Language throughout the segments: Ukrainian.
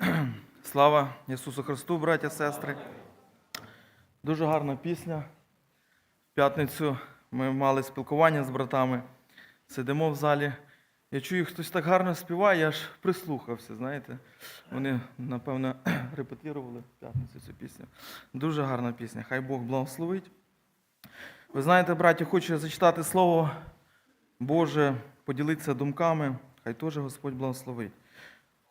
Слава Ісусу Христу, браття, сестри. Дуже гарна пісня. В п'ятницю ми мали спілкування з братами. Сидимо в залі. Я чую, хтось так гарно співає, я аж прислухався, знаєте. Вони, напевно, репетирували в п'ятницю цю пісню. Дуже гарна пісня. Хай Бог благословить. Ви знаєте, браті, хочу зачитати слово Боже, поділитися думками. Хай теж Господь благословить.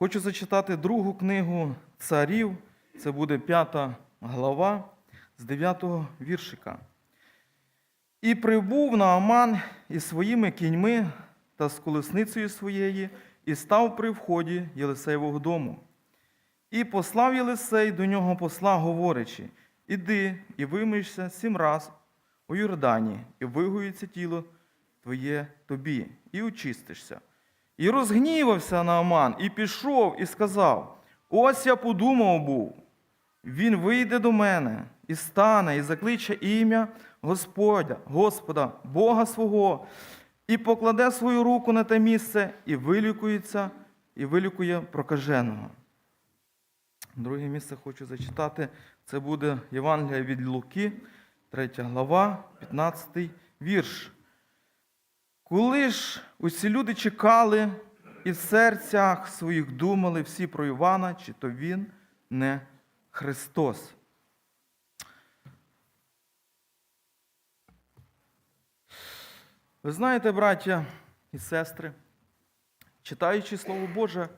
Хочу зачитати другу книгу царів, це буде п'ята глава з дев'ятого віршика. І прибув Нааман із своїми кіньми та з колесницею своєї, і став при вході Єлисеєвого дому. І послав Єлисей до нього посла, говорячи: Іди і вимийся сім раз у Йордані, і вигоїться тіло твоє тобі, і очистишся. І розгнівався Нааман, і пішов, і сказав: Ось я подумав був, він вийде до мене і стане, і закличе ім'я Господа, Господа, Бога свого, і покладе свою руку на те місце, і вилікується, і вилікує прокаженого. Друге місце хочу зачитати. Це буде Євангелія від Луки, 3 глава, 15 вірш. Коли ж усі люди чекали і в серцях своїх думали всі про Івана, чи то він не Христос. Ви знаєте, браття і сестри, читаючи Слово Боже,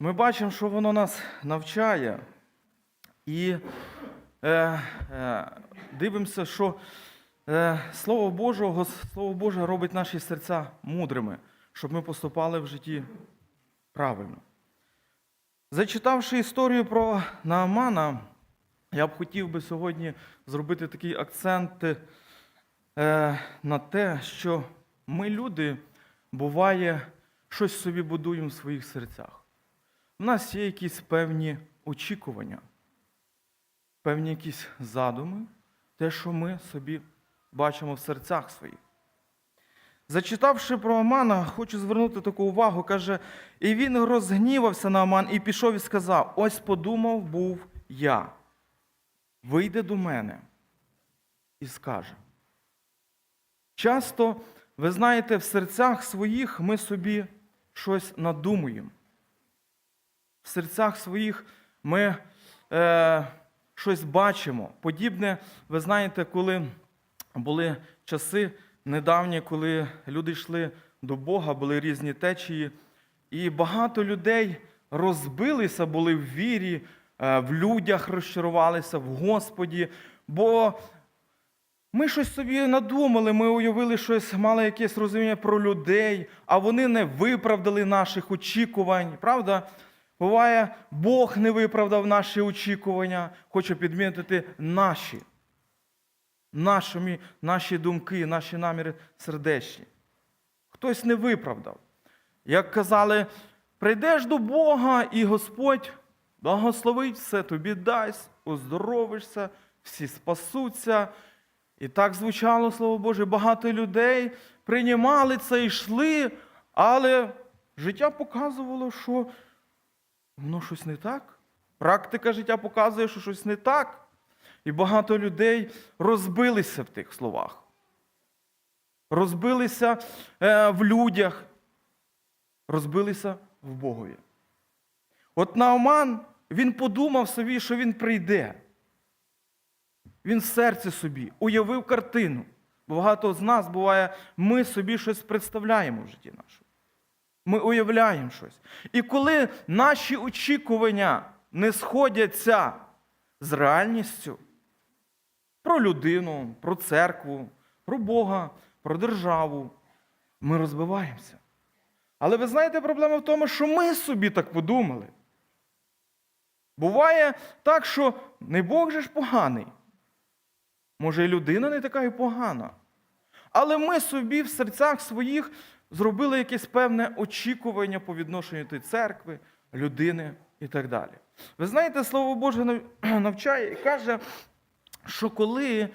ми бачимо, що воно нас навчає. І е, е, дивимося, що Слово Божого, Слово Боже робить наші серця мудрими, щоб ми поступали в житті правильно. Зачитавши історію про Наамана, я б хотів би сьогодні зробити такий акцент е, на те, що ми, люди, буває, щось собі будуємо в своїх серцях. У нас є якісь певні очікування, певні якісь задуми, те, що ми собі бачимо в серцях своїх. Зачитавши про Амана, хочу звернути таку увагу, каже, і він розгнівався на Аман і пішов і сказав: Ось подумав був я. Вийде до мене і скаже. Часто, ви знаєте, в серцях своїх ми собі щось надумуємо. В серцях своїх ми е, щось бачимо. Подібне, ви знаєте, коли були часи недавні, коли люди йшли до Бога, були різні течії, і багато людей розбилися, були в вірі, е, в людях розчарувалися, в Господі. Бо ми щось собі надумали, ми уявили щось, мали якесь розуміння про людей, а вони не виправдали наших очікувань. Правда? Буває, Бог не виправдав наші очікування, хочу підмітити наші. Наші, наші думки, наші наміри сердечні. Хтось не виправдав. Як казали, прийдеш до Бога, і Господь благословить все тобі дасть, оздоровишся, всі спасуться. І так звучало, Слово Боже, багато людей приймали це і йшли, але життя показувало, що воно щось не так. Практика життя показує, що щось не так. І багато людей розбилися в тих словах. Розбилися е, в людях, розбилися в Богові. От Наоман, він подумав собі, що він прийде. Він в серці собі уявив картину. Багато з нас буває, ми собі щось представляємо в житті нашому. Ми уявляємо щось. І коли наші очікування не сходяться з реальністю про людину, про церкву, про Бога, про державу, ми розбиваємося. Але ви знаєте, проблема в тому, що ми собі так подумали. Буває так, що не Бог же ж поганий. Може, і людина не така і погана. Але ми собі в серцях своїх зробили якесь певне очікування по відношенню до церкви, людини і так далі. Ви знаєте, Слово Боже навчає і каже, що коли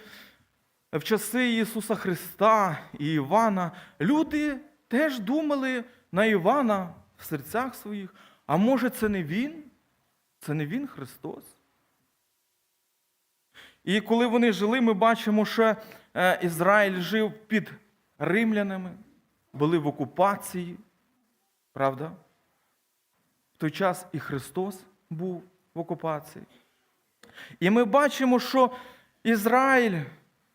в часи Ісуса Христа і Івана люди теж думали на Івана в серцях своїх, а може, це не Він? Це не Він Христос. І коли вони жили, ми бачимо, що е, Ізраїль жив під римлянами, були в окупації, правда? В той час і Христос був в окупації. І ми бачимо, що Ізраїль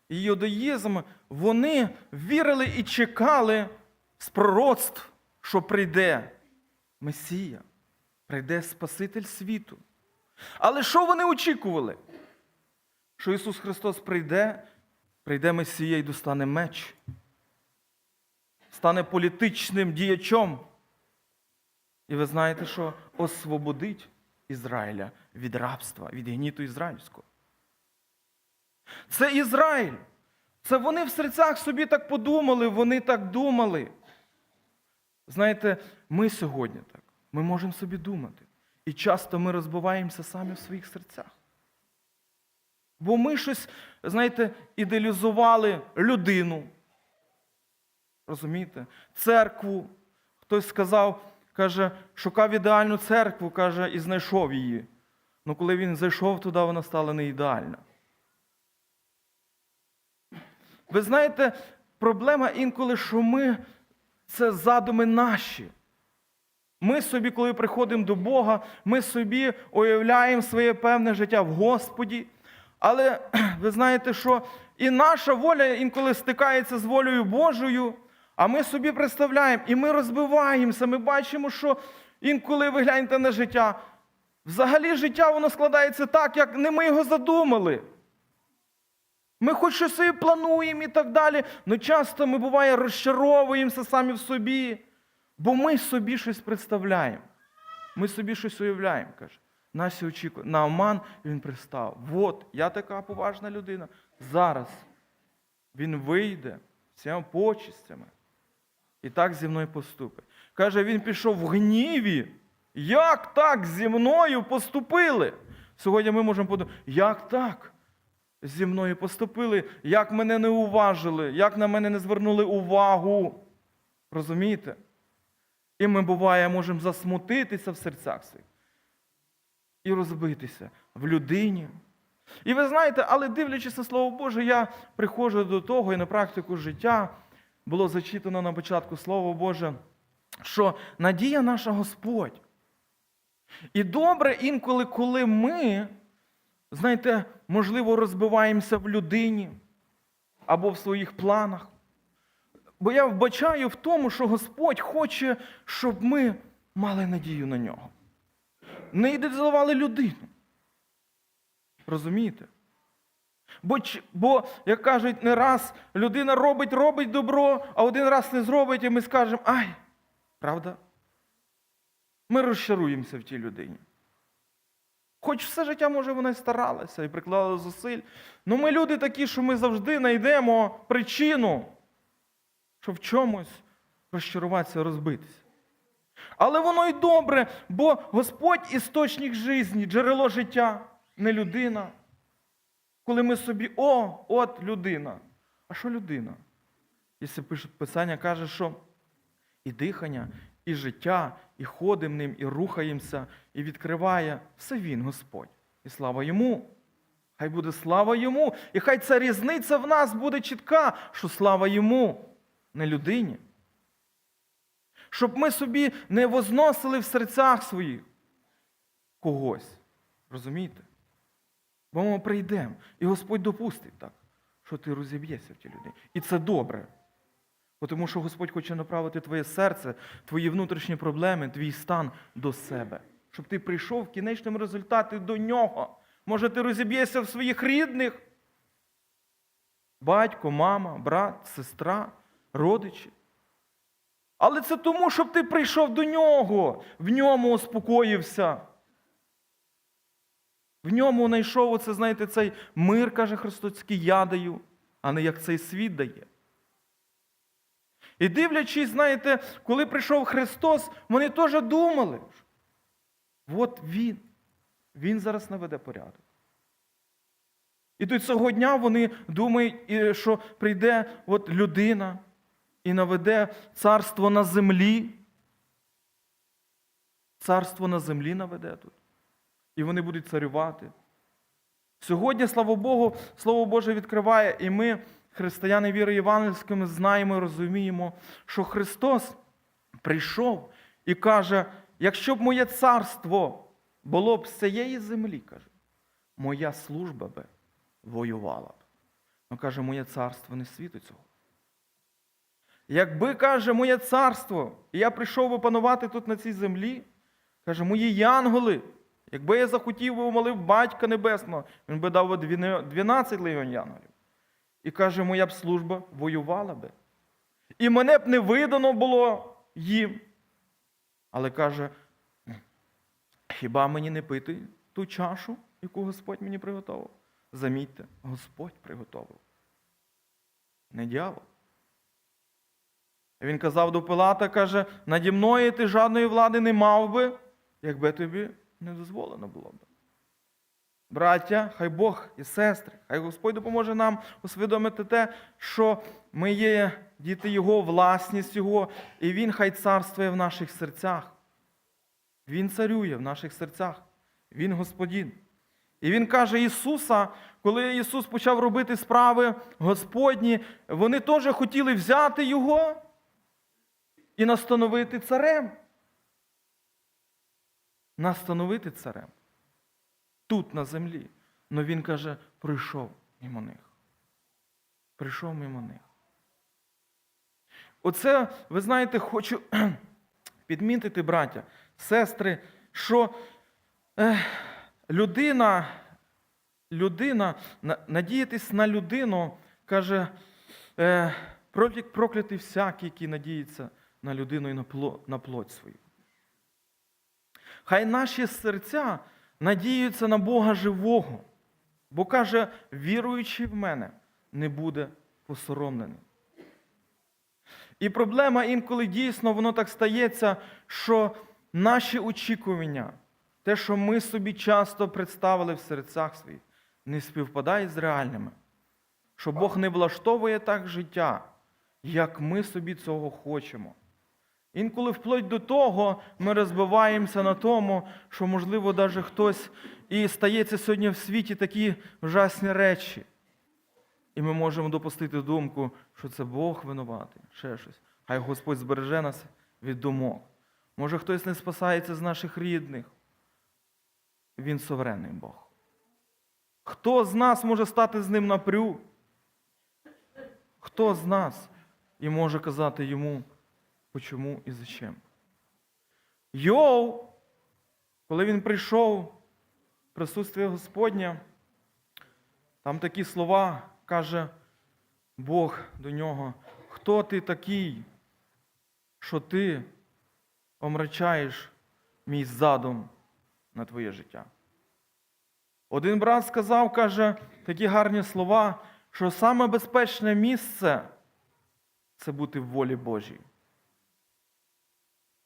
і юдаїзм, вони вірили і чекали з пророцтв, що прийде Месія, прийде Спаситель світу. Але що вони очікували? Що Ісус Христос прийде, прийде Месія і достане меч, стане політичним діячом. І ви знаєте, що освободить Ізраїля від рабства, від гніту ізраїльського. Це Ізраїль. Це вони в серцях собі так подумали, вони так думали. Знаєте, ми сьогодні так, ми можемо собі думати. І часто ми розбиваємося самі в своїх серцях. Бо ми щось, знаєте, ідеалізували людину. Розумієте? Церкву. Хтось сказав, каже, шукав ідеальну церкву, каже, і знайшов її. Ну коли він зайшов туди, вона стала не ідеальна. Ви знаєте, проблема інколи, що ми це задуми наші. Ми собі, коли приходимо до Бога, ми собі уявляємо своє певне життя в Господі. Але ви знаєте, що і наша воля інколи стикається з волею Божою, а ми собі представляємо, і ми розбиваємося. Ми бачимо, що інколи ви гляньте на життя. Взагалі життя воно складається так, як не ми його задумали. Ми хоч щось собі плануємо і так далі, але часто ми буває розчаровуємося самі в собі, бо ми собі щось представляємо. Ми собі щось уявляємо, каже. Нас очікує. На Оман він пристав. От, я така поважна людина. Зараз він вийде всіма почистями. І так зі мною поступить. Каже, він пішов в гніві. Як так зі мною поступили? Сьогодні ми можемо подумати, як так? Зі мною поступили, як мене не уважили, як на мене не звернули увагу. Розумієте? І ми, буває, можемо засмутитися в серцях своїх і розбитися в людині. І ви знаєте, але дивлячись на Слово Боже, я приходжу до того і на практику життя було зачитано на початку Слово Боже, що надія наша Господь. І добре інколи, коли ми, знаєте, можливо, розбиваємося в людині або в своїх планах. Бо я вбачаю в тому, що Господь хоче, щоб ми мали надію на нього. Не ідеалізували людину. Розумієте? Бо, бо, як кажуть, не раз людина робить, робить добро, а один раз не зробить, і ми скажемо, ай, правда? Ми розчаруємося в тій людині. Хоч все життя, може, вона й старалася і приклала зусиль. Ну ми люди такі, що ми завжди знайдемо причину, що в чомусь розчаруватися, розбитися. Але воно й добре, бо Господь істочник житті, джерело життя, не людина. Коли ми собі, о, от людина. А що людина? Якщо Писання каже, що і дихання, і життя, і ходимо ним, і рухаємося, і відкриває все Він, Господь. І слава йому. Хай буде слава йому. І хай ця різниця в нас буде чітка, що слава йому, не людині. Щоб ми собі не возносили в серцях своїх когось. Розумієте? Бо ми прийдемо, і Господь допустить так, що ти розіб'єшся в тій людині. І це добре. Тому що Господь хоче направити твоє серце, твої внутрішні проблеми, твій стан до себе. Щоб ти прийшов в кінечному результаті до нього. Може, ти розіб'єшся в своїх рідних. Батько, мама, брат, сестра, родичі. Але це тому, щоб ти прийшов до нього, в ньому успокоївся. В ньому знайшов оце, знаєте, цей мир, каже Христос, даю, а не як цей світ дає. І дивлячись, знаєте, коли прийшов Христос, вони теж думали, от Він, Він зараз наведе порядок. І до цього дня вони думають, що прийде от людина і наведе царство на землі. Царство на землі наведе тут. і вони будуть царювати. Сьогодні, слава Богу, Слово Боже відкриває, і ми, християни віри євангельської, знаємо і розуміємо, що Христос прийшов і каже: якщо б моє царство було б з цієї землі, каже, моя служба би воювала б. Ну каже, моє царство не світу цього. Якби каже, моє царство, і я прийшов би панувати тут на цій землі, каже, мої янголи, якби я захотів би умолив батька Небесного, він би дав би 12 легіон янголів. І каже, моя б служба воювала би. І мене б не видано було їм. Але каже, хіба мені не пити ту чашу, яку Господь мені приготував? Замітьте, Господь приготовив. Не дьявол. Він казав до Пилата, каже, наді мною ти жодної влади не мав би, якби тобі не дозволено було б. Браття, хай Бог і сестри, хай Господь допоможе нам усвідомити те, що ми є діти Його, власність Його, і Він хай царствує в наших серцях. Він царює в наших серцях. Він Господін. І він каже Ісуса, коли Ісус почав робити справи Господні, вони теж хотіли взяти Його і настановити царем. Настановити царем. Тут, на землі. Но він каже, прийшов мимо них. Прийшов мимо них. Оце, ви знаєте, хочу підмітити, браття, сестри, що людина, людина, надіятись на людину, каже, проклятий всякий, який надіється на людину і на плоть свою. Хай наші серця надіються на Бога живого, бо каже, віруючий в мене не буде посоромлений. І проблема інколи дійсно воно так стається, що наші очікування, те, що ми собі часто представили в серцях своїх, не співпадає з реальними. Що Бог не влаштовує так життя, як ми собі цього хочемо. Інколи вплоть до того ми розбиваємося на тому, що, можливо, навіть хтось і стається сьогодні в світі такі ужасні речі. І ми можемо допустити думку, що це Бог винуватий, ще щось. Хай Господь збереже нас від думок. Може, хтось не спасається з наших рідних. Він суверенний Бог. Хто з нас може стати з ним напрю? Хто з нас і може казати йому, почому і зачем? Йов, коли він прийшов в присутствие Господнє, там такі слова каже Бог до нього, хто ти такий, що ти омрачаєш мій задум на твоє життя? Один брат сказав, каже, такі гарні слова, що саме безпечне місце це бути в волі Божій.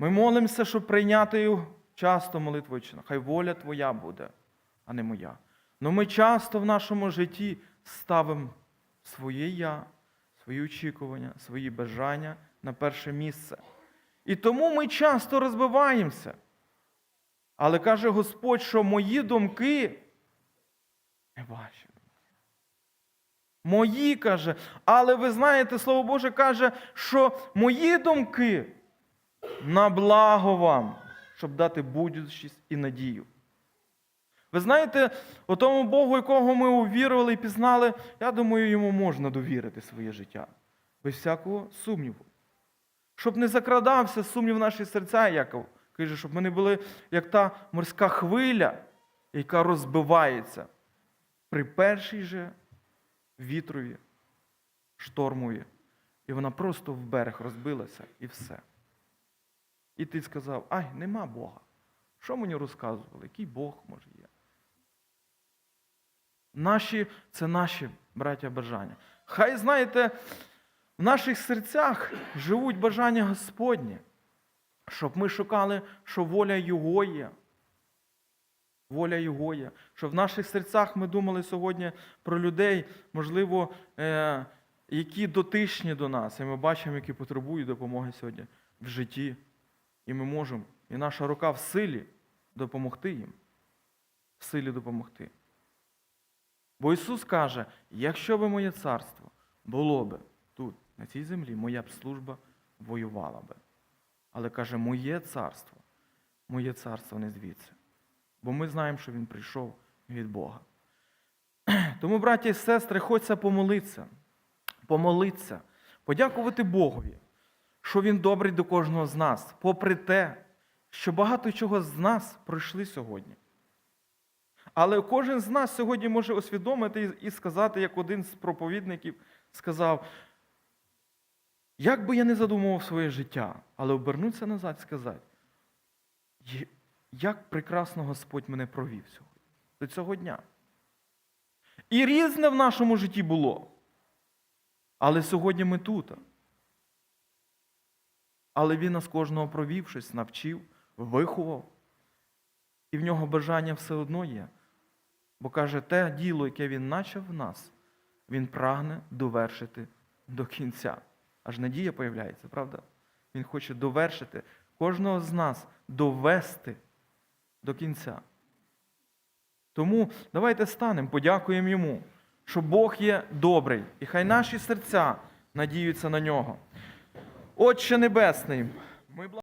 Ми молимося, щоб прийняти часто молитвою, чи хай воля Твоя буде, а не моя. Но ми часто в нашому житті ставимо своє я, свої очікування, свої бажання на перше місце. І тому ми часто розбиваємося. Але каже Господь, що мої думки не ваші. Мої каже, але ви знаєте, Слово Боже каже, що мої думки на благо вам, щоб дати будучість і надію. Ви знаєте, о тому Богу, якого ми увірували і пізнали, я думаю, йому можна довірити своє життя. Без всякого сумніву. Щоб не закрадався сумнів в наші серця, Яков каже, щоб ми не були як та морська хвиля, яка розбивається при першій же вітрові, штормові. І вона просто в берег розбилася і все. І ти сказав, ай, нема Бога. Що мені розказували? Який Бог може є? Наші, це наші браття бажання. Хай, знаєте, в наших серцях живуть бажання Господні, щоб ми шукали, що воля Його є. Воля Його є. Щоб в наших серцях ми думали сьогодні про людей, можливо, е, які дотичні до нас, і ми бачимо, які потребують допомоги сьогодні в житті. І ми можемо, і наша рука в силі допомогти їм. в силі допомогти. Бо Ісус каже: якщо би моє царство було би тут, на цій землі, моя б служба воювала би. Але каже, моє царство, моє царство не звідси. Бо ми знаємо, що Він прийшов від Бога. Тому, браті і сестри, хочеться помолитися, помолитися, подякувати Богові, що Він добрий до кожного з нас, попри те, що багато чого з нас пройшли сьогодні. Але кожен з нас сьогодні може усвідомити і сказати, як один з проповідників сказав, як би я не задумував своє життя, але обернутися назад і сказати, як прекрасно Господь мене провів сьогодні, до цього дня. І різне в нашому житті було. Але сьогодні ми тут. Але Він нас кожного провівшись, навчив, виховав. І в нього бажання все одно є. Бо каже, те діло, яке він начав в нас, він прагне довершити до кінця. Аж надія появляється, правда? Він хоче довершити кожного з нас довести до кінця. Тому давайте станемо, подякуємо йому, що Бог є добрий, і хай наші серця надіються на нього. Отче Небесний,